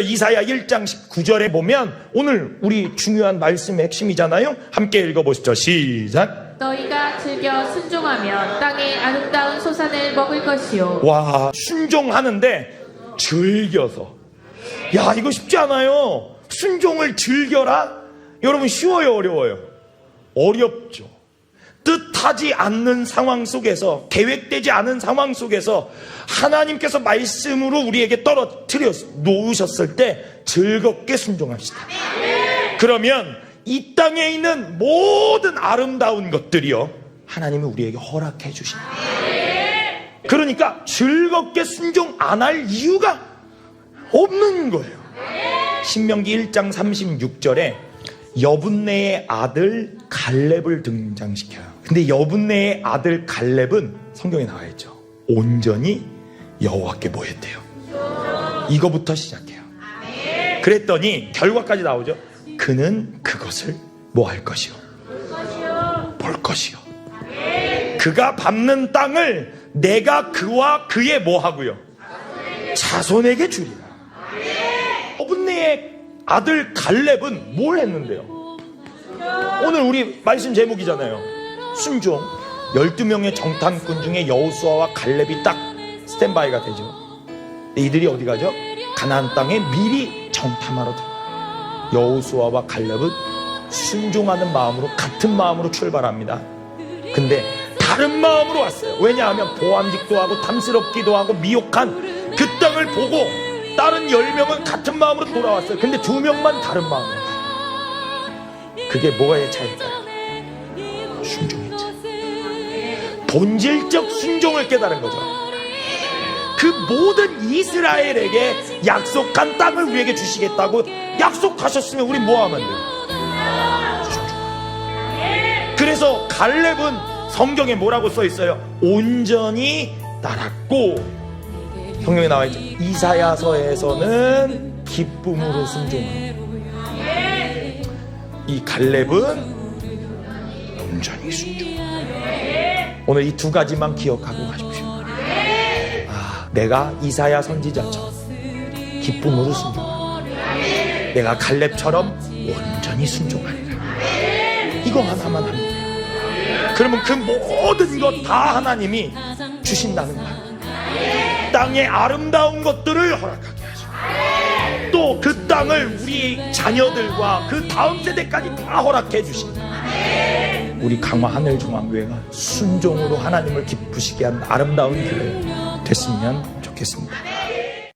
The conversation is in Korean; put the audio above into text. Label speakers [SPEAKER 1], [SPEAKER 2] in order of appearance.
[SPEAKER 1] 이사야 1장 19절에 보면 오늘 우리 중요한 말씀의 핵심이잖아요. 함께 읽어보시죠. 시작.
[SPEAKER 2] 너희가 즐겨 순종하면 땅의 아름다운 소산을 먹을 것이요
[SPEAKER 1] 와, 순종하는데 즐겨서. 야, 이거 쉽지 않아요. 순종을 즐겨라? 여러분, 쉬워요, 어려워요? 어렵죠. 뜻하지 않는 상황 속에서, 계획되지 않은 상황 속에서 하나님께서 말씀으로 우리에게 떨어뜨려 놓으셨을 때 즐겁게 순종합시다. 그러면 이 땅에 있는 모든 아름다운 것들이요. 하나님이 우리에게 허락해 주십니다. 그러니까 즐겁게 순종 안 할 이유가 없는 거예요. 신명기 1장 36절에 여분네의 아들 갈렙을 등장시켜요. 근데 여분네의 아들 갈렙은 성경에 나와 있죠. 온전히 여호와께 모였대요. 이거부터 시작해요. 그랬더니 결과까지 나오죠. 그는 그것을 뭐 할 것이요? 볼 것이요. 그가 밟는 땅을 내가 그와 그의 뭐 하고요? 자손에게 주리라. 어분네의 아들 갈렙은 뭘 했는데요? 오늘 우리 말씀 제목이잖아요. 순종. 12명의 정탐꾼 중에 여호수아와 갈렙이 딱 스탠바이가 되죠. 이들이 어디 가죠? 가나안 땅에 미리 정탐하러 들어. 여호수아와 갈렙은 순종하는 마음으로 같은 마음으로 출발합니다. 근데 다른 마음으로 왔어요. 왜냐하면 보암직도 하고 탐스럽기도 하고 미혹한 그 땅을 보고 다른 열 명은 같은 마음으로 돌아왔어요. 근데 두 명만 다른 마음으로. 그게 뭐의 차이일까요? 순종의 차이. 본질적 순종을 깨달은 거죠. 그 모든 이스라엘에게 약속한 땅을 우리에게 주시겠다고 약속하셨으면 우리 뭐 하면 돼요? 그래서 갈렙은 성경에 뭐라고 써 있어요? 온전히 따랐고 성경에 나와 있죠. 이사야서에서는 기쁨으로 순종하고 이 갈렙은 온전히 순종. 오늘 이 두 가지만 기억하고 가십시오. 아, 내가 이사야 선지자처럼 기쁨으로 순종하라. 내가 갈렙처럼 온전히 순종하리라. 이거 하나만 돼요. 그러면 그 모든 것 다 하나님이 주신다는 거예요. 땅의 아름다운 것들을 허락하게 하시고 또 그 땅을 우리 자녀들과 그 다음 세대까지 다 허락해 주신다. 우리 강화 하늘 중앙교회가 순종으로 하나님을 기쁘시게 한 아름다운 교회 됐으면 좋겠습니다.